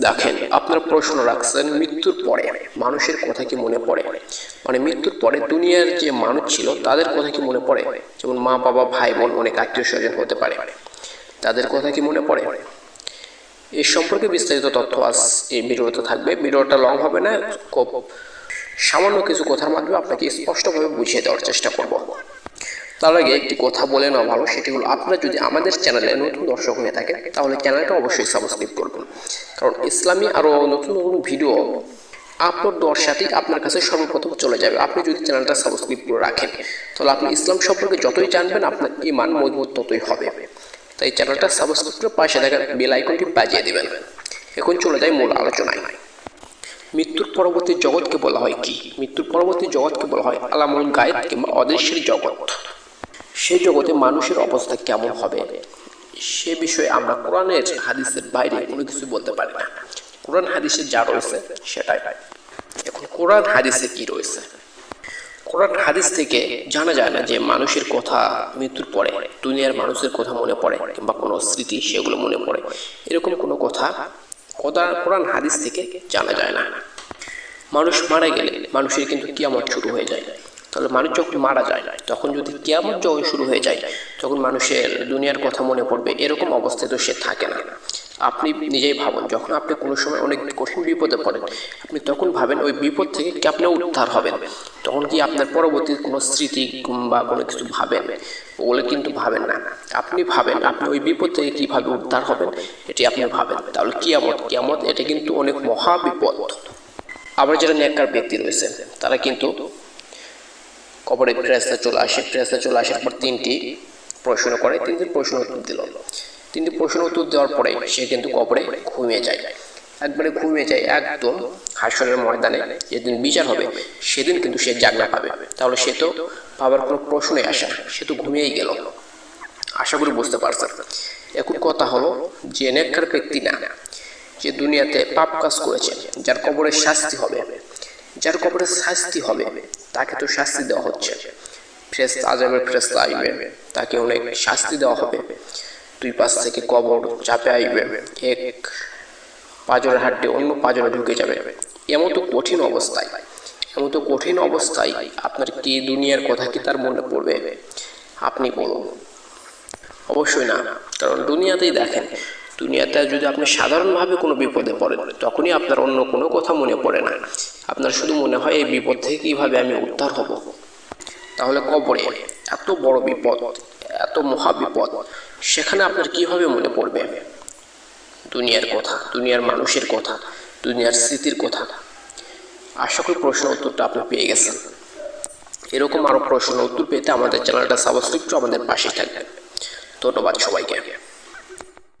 দেখেন, আপনার প্রশ্ন রাখছেন, মৃত্যুর পরে মানুষের কথা কি মনে পড়ে? মানে মৃত্যুর পরে দুনিয়ার যে মানুষ ছিল, তাদের কথা কি মনে পড়ে? যেমন মা, বাবা, ভাই, বোন, অনেক আত্মীয় স্বজন হতে পারে। তাদের কথা কি মনে পড়ে? এ সম্পর্কে বিস্তারিত তথ্য আজ এই ভিডিওতে থাকবে। ভিডিওটা লং হবে না সামান্য কিছু কথার মাধ্যমে আপনাকে স্পষ্টভাবে বুঝিয়ে দেওয়ার চেষ্টা করব। তার আগে একটি কথা বলে নেওয়া ভালো, সেটি হলো আপনারা যদি আমাদের চ্যানেলে নতুন দর্শক হয়ে থাকেন, তাহলে চ্যানেলটা অবশ্যই সাবস্ক্রাইব করবেন। কারণ ইসলামী আরও নতুন নতুন ভিডিও দেওয়ার সাথেই আপনার কাছে সর্বপ্রথম চলে যাবে। আপনি যদি চ্যানেলটা সাবস্ক্রাইব করে রাখেন, তাহলে আপনি ইসলাম সম্পর্কে যতই জানবেন, আপনার ইমান মজবুত ততই হবে। তাই চ্যানেলটা সাবস্ক্রাইব করে পাশে থাকা বেল আইকনটি বাজিয়ে দেবেন। এখন চলে যায় মূল আলোচনায়। মৃত্যুর পরবর্তী জগৎকে বলা হয় কি? মৃত্যুর পরবর্তী জগৎকে বলা হয় আলামুল গায়েব কিংবা অদৃশ্যের জগৎ। সেই জগতে মানুষের অবস্থা কেমন হবে? সে বিষয়ে আমরা কোরআনের হাদিসের বাইরে কোনো কিছু বলতে পারি না। কোরআন হাদিসে যা রয়েছে সেটাই। এখন কোরআন হাদিসে কি রয়েছে? কোরআন হাদিস থেকে জানা যায় না যে মানুষের কথা মৃত্যুর পরে, দুনিয়ার মানুষের কথা মনে পড়ে কিংবা কোনো স্মৃতি সেগুলো মনে পড়ে। এরকম কোনো কথা কোরআন হাদিস থেকে জানা যায় না। মানুষ মারা গেলে মানুষের কিন্তু কিয়ামত শুরু হয়ে যায়। তাহলে মানুষ যখন মারা যায়, তখন যদি কিয়ামত যখন শুরু হয়ে যায়, তখন মানুষের দুনিয়ার কথা মনে পড়বে, এরকম অবস্থায় তো সে থাকে না। আপনি নিজেই ভাবুন, যখন আপনি কোনো সময় অনেক কঠিন বিপদে পড়েন, আপনি তখন ভাবেন ওই বিপদ থেকে কি আপনি উদ্ধার হবেন? তখন কি আপনার পরবর্তী কোনো স্মৃতি বা কোনো কিছু ভাবেন? ওগুলো কিন্তু ভাবেন না। আপনি ভাবেন, আপনি ওই বিপদ থেকে কীভাবে উদ্ধার হবেন, এটি আপনি ভাবেন। তাহলে কিয়ামত কিয়ামত এটা কিন্তু অনেক মহা বিপদ। আবার যারা নেককার ব্যক্তি রয়েছে, তারা কিন্তু কবরে ফেরেস্তা চলে আসে। ফেরেস্তা চলে আসার পর তিনটি প্রশ্ন করে, তিনটি প্রশ্ন উত্তর দিল। তিনটি প্রশ্ন উত্তর দেওয়ার পরে সে কিন্তু কবরে ঘুমিয়ে যায়। একবারে ঘুমিয়ে যায় একদম হাসরের ময়দানে। যেদিন বিচার হবে, সেদিন কিন্তু সে জাগনা পাবে। তাহলে সে তো পাবার কোনো প্রশ্নই আসে সে তো ঘুমিয়েই গেল। আশা করি বুঝতে পারছেন। এখন কথা হলো যে নেককার ব্যক্তি না, যে দুনিয়াতে পাপ কাজ করেছে, যার কবরে শাস্তি হবে যার কবরে শাস্তি হবে, তাকে তো শাস্তি দেওয়া হচ্ছে। ফ্রেস্তা আজাবের ফ্রেস্তা আইবে, তাকে অনেক শাস্তি দেওয়া হবে। দুই পাশ থেকে কবর চাপে আইবে, এক পাজরের হাড্ডি অন্য পাজরে ঢুকে যাবে। এমন তো কঠিন অবস্থায়, এমন তো কঠিন অবস্থায় আপনার কি দুনিয়ার কথা কি তার মনে পড়বে? আপনি বলুন। অবশ্যই না, কারণ দুনিয়াতেই দেখেন, দুনিয়াতে যদি আপনি সাধারণভাবে কোনো বিপদে পড়েন, তখনই আপনার অন্য কোনো কথা মনে পড়ে না। আপনার শুধু মনে হয় এই বিপদ থেকে কীভাবে আমি উদ্ধার হব? তাহলে কবরে এত বড় বিপদ, এত মহা বিপদ, সেখানে আপনার কীভাবে মনে পড়বে? দুনিয়ার কথা, দুনিয়ার মানুষের কথা, দুনিয়ার স্মৃতির কথা। আশা করি প্রশ্ন উত্তরটা আপনি পেয়ে গেছেন। এরকম আরও প্রশ্ন উত্তর পেতে আমাদের চ্যানেলটা সাবস্ক্রাইব করে আমাদের পাশে থাকবেন। ধন্যবাদ সবাইকে।